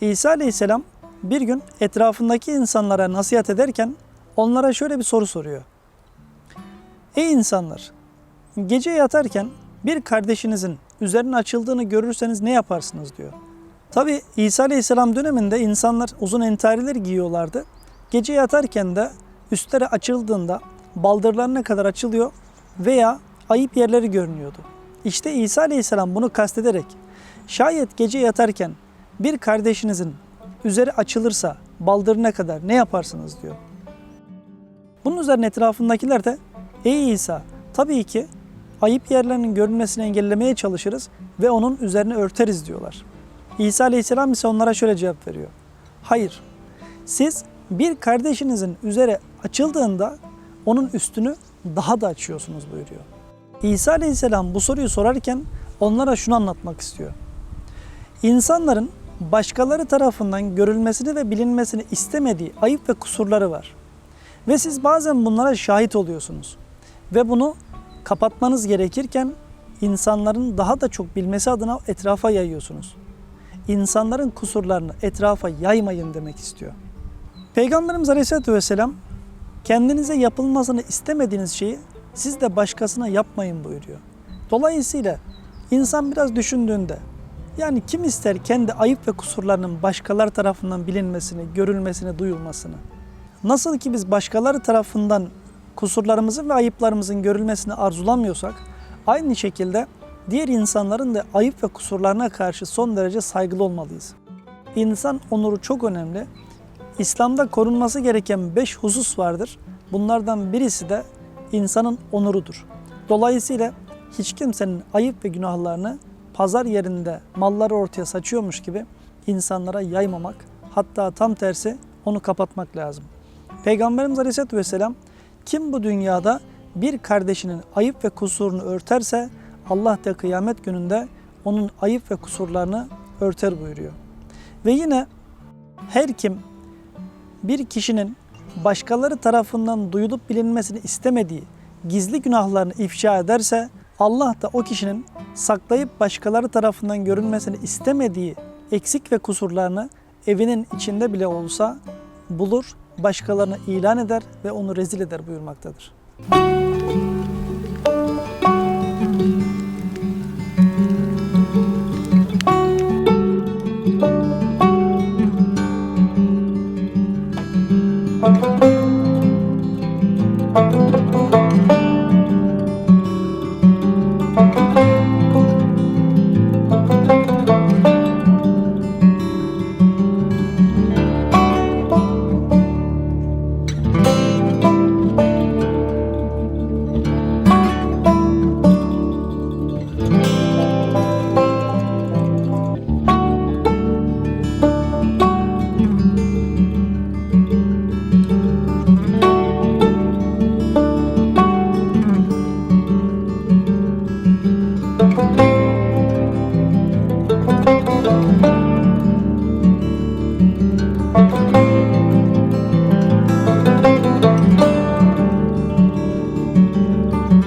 İsa Aleyhisselam bir gün etrafındaki insanlara nasihat ederken onlara şöyle bir soru soruyor. Ey insanlar! Gece yatarken bir kardeşinizin üzerinin açıldığını görürseniz ne yaparsınız diyor. Tabi İsa Aleyhisselam döneminde insanlar uzun entariler giyiyorlardı. Gece yatarken de üstleri açıldığında baldırlarına kadar açılıyor veya ayıp yerleri görünüyordu. İşte İsa Aleyhisselam bunu kastederek şayet gece yatarken bir kardeşinizin üzeri açılırsa baldırına kadar ne yaparsınız diyor. Bunun üzerine etrafındakiler de ey İsa tabii ki ayıp yerlerinin görünmesini engellemeye çalışırız ve onun üzerine örteriz diyorlar. İsa Aleyhisselam ise onlara şöyle cevap veriyor. Hayır, siz bir kardeşinizin üzeri açıldığında onun üstünü daha da açıyorsunuz buyuruyor. İsa Aleyhisselam bu soruyu sorarken onlara şunu anlatmak istiyor. İnsanların başkaları tarafından görülmesini ve bilinmesini istemediği ayıp ve kusurları var. Ve siz bazen bunlara şahit oluyorsunuz. Ve bunu kapatmanız gerekirken insanların daha da çok bilmesi adına etrafa yayıyorsunuz. İnsanların kusurlarını etrafa yaymayın demek istiyor. Peygamberimiz Aleyhisselatü Vesselam kendinize yapılmasını istemediğiniz şeyi siz de başkasına yapmayın buyuruyor. Dolayısıyla insan biraz düşündüğünde yani kim ister kendi ayıp ve kusurlarının başkaları tarafından bilinmesini, görülmesini, duyulmasını? Nasıl ki biz başkaları tarafından kusurlarımızın ve ayıplarımızın görülmesini arzulamıyorsak, aynı şekilde diğer insanların da ayıp ve kusurlarına karşı son derece saygılı olmalıyız. İnsan onuru çok önemli. İslam'da korunması gereken beş husus vardır. Bunlardan birisi de insanın onurudur. Dolayısıyla hiç kimsenin ayıp ve günahlarını pazar yerinde malları ortaya saçıyormuş gibi insanlara yaymamak, hatta tam tersi onu kapatmak lazım. Peygamberimiz Aleyhisselatü Vesselam kim bu dünyada bir kardeşinin ayıp ve kusurunu örterse Allah da kıyamet gününde onun ayıp ve kusurlarını örter buyuruyor. Ve yine her kim bir kişinin başkaları tarafından duyulup bilinmesini istemediği gizli günahlarını ifşa ederse Allah da o kişinin saklayıp başkaları tarafından görünmesini istemediği eksik ve kusurlarını evinin içinde bile olsa bulur, başkalarına ilan eder ve onu rezil eder buyurmaktadır. Thank